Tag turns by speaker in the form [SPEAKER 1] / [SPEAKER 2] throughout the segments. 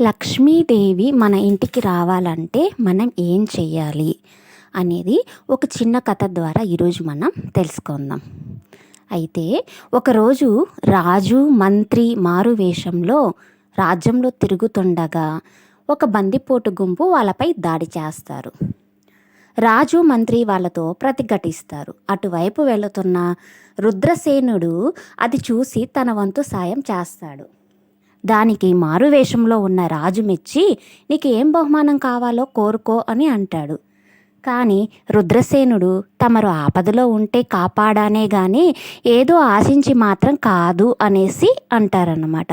[SPEAKER 1] లక్ష్మీదేవి మన ఇంటికి రావాలంటే మనం ఏం చేయాలి అనేది ఒక చిన్న కథ ద్వారా ఈరోజు మనం తెలుసుకుందాం. అయితే ఒకరోజు రాజు మంత్రి మారు వేషంలో రాజ్యంలో తిరుగుతుండగా ఒక బందిపోటు గుంపు వాళ్ళపై దాడి చేస్తారు. రాజు మంత్రి వాళ్ళతో ప్రతిఘటిస్తారు. అటువైపు వెళుతున్న రుద్రసేనుడు అది చూసి తన వంతు సాయం చేస్తాడు. దానికి మారువేషంలో ఉన్న రాజు మెచ్చి నీకు ఏం బహుమానం కావాలో కోరుకో అని అంటాడు. కానీ రుద్రసేనుడు తమరు ఆపదలో ఉంటే కాపాడానే గాని ఏదో ఆశించి మాత్రం కాదు అనేసి అంటారన్నమాట.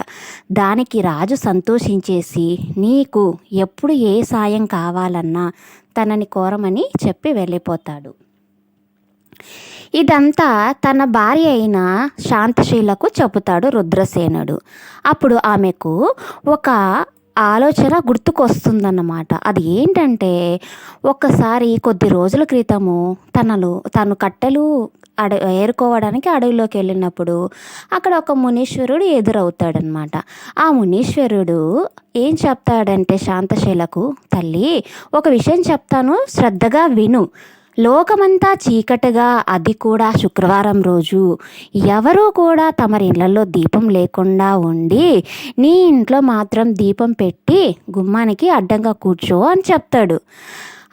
[SPEAKER 1] దానికి రాజు సంతోషించేసి నీకు ఎప్పుడు ఏ సాయం కావాలన్నా తనని కోరమని చెప్పి వెళ్ళిపోతాడు. ఇదంతా తన భార్య అయిన శాంతశీలకు చెబుతాడు రుద్రసేనుడు. అప్పుడు ఆమెకు ఒక ఆలోచన గుర్తుకొస్తుందన్నమాట. అది ఏంటంటే ఒక్కసారి కొద్ది రోజుల క్రితము తనలు తను కట్టెలు అడ ఏరుకోవడానికి అడవిలోకి వెళ్ళినప్పుడు అక్కడ ఒక మునీశ్వరుడు ఎదురవుతాడనమాట ఆ మునీశ్వరుడు ఏం చెప్తాడంటే శాంతశీలకు తల్లి ఒక విషయం చెప్తాను శ్రద్ధగా విను. లోకమంతా చీకటిగా అది కూడా శుక్రవారం రోజు. ఎవరూ కూడా తమరి ఇళ్ళలో దీపం లేకుండా ఉండి నీ ఇంట్లో మాత్రం దీపం పెట్టి గుమ్మానికి అడ్డంగా కూర్చో అని చెప్తాడు.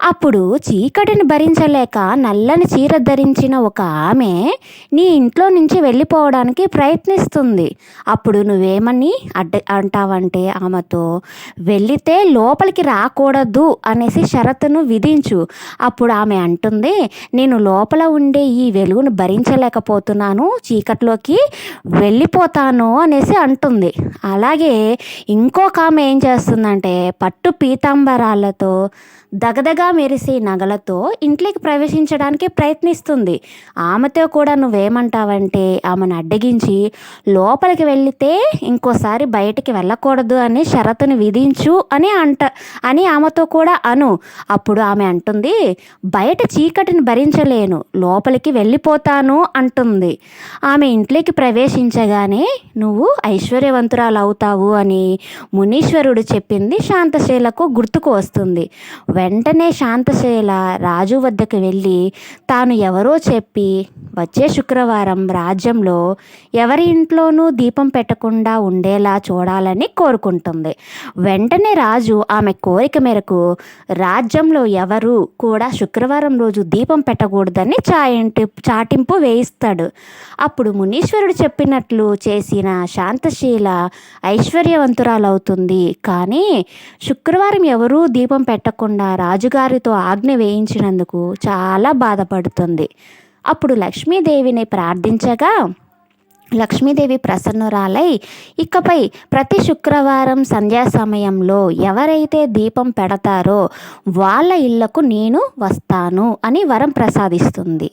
[SPEAKER 1] అప్పుడు చీకటిని భరించలేక నల్లని చీర ధరించిన ఒక ఆమె నీ ఇంట్లో నుంచి వెళ్ళిపోవడానికి ప్రయత్నిస్తుంది. అప్పుడు నువ్వేమని అడ్డ అంటావంటే ఆమెతో వెళితే లోపలికి రాకూడదు అనేసి షరతును విధించు. అప్పుడు ఆమె అంటుంది నేను లోపల ఉండే ఈ వెలుగును భరించలేకపోతున్నాను చీకట్లోకి వెళ్ళిపోతాను అనేసి అంటుంది. అలాగే ఇంకొక ఆమె ఏం చేస్తుందంటే పట్టు పీతాంబరాలతో దగదగా మెరిసే నగలతో ఇంట్లోకి ప్రవేశించడానికి ప్రయత్నిస్తుంది. ఆమెతో కూడా నువ్వేమంటావంటే ఆమెను అడ్డగించి లోపలికి వెళితే ఇంకోసారి బయటికి వెళ్ళకూడదు అని షరతుని విధించు అని అంట అని ఆమెతో కూడా అను. అప్పుడు ఆమె అంటుంది బయట చీకటిని భరించలేను లోపలికి వెళ్ళిపోతాను అంటుంది. ఆమె ఇంట్లోకి ప్రవేశించగానే నువ్వు ఐశ్వర్యవంతురాలు అవుతావు అని మునీశ్వరుడు చెప్పింది శాంతశీలకు గుర్తుకు వస్తుంది. వెంటనే శాంతశైల రాజు వద్దకు వెళ్ళి తాను ఎవరో చెప్పి వచ్చే శుక్రవారం రాజ్యంలో ఎవరి ఇంట్లోనూ దీపం పెట్టకుండా ఉండేలా చూడాలని కోరుకుంటుంది. వెంటనే రాజు ఆమె కోరిక మేరకు రాజ్యంలో ఎవరు కూడా శుక్రవారం రోజు దీపం పెట్టకూడదని చాయింటి చాటింపు వేయిస్తాడు. అప్పుడు మునీశ్వరుడు చెప్పినట్లు చేసిన శాంతశీల ఐశ్వర్యవంతురాలవుతుంది. కానీ శుక్రవారం ఎవరూ దీపం పెట్టకుండా రాజుగారు వారితో ఆజ్ఞ వేయించినందుకు చాలా బాధపడుతుంది. అప్పుడు లక్ష్మీదేవిని ప్రార్థించగా లక్ష్మీదేవి ప్రసన్నురాలై ఇకపై ప్రతి శుక్రవారం సంధ్యా సమయంలో ఎవరైతే దీపం పెడతారో వాళ్ళ ఇళ్ళకు నేను వస్తాను అని వరం ప్రసాదిస్తుంది.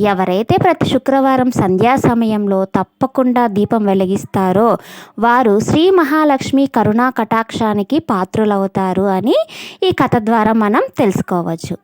[SPEAKER 1] ఎవరైతే ప్రతి శుక్రవారం సంధ్యా సమయంలో తప్పకుండా దీపం వెలిగిస్తారో వారు శ్రీ మహాలక్ష్మి కరుణా కటాక్షానికి పాత్రులవుతారు అని ఈ కథ ద్వారా మనం తెలుసుకోవచ్చు.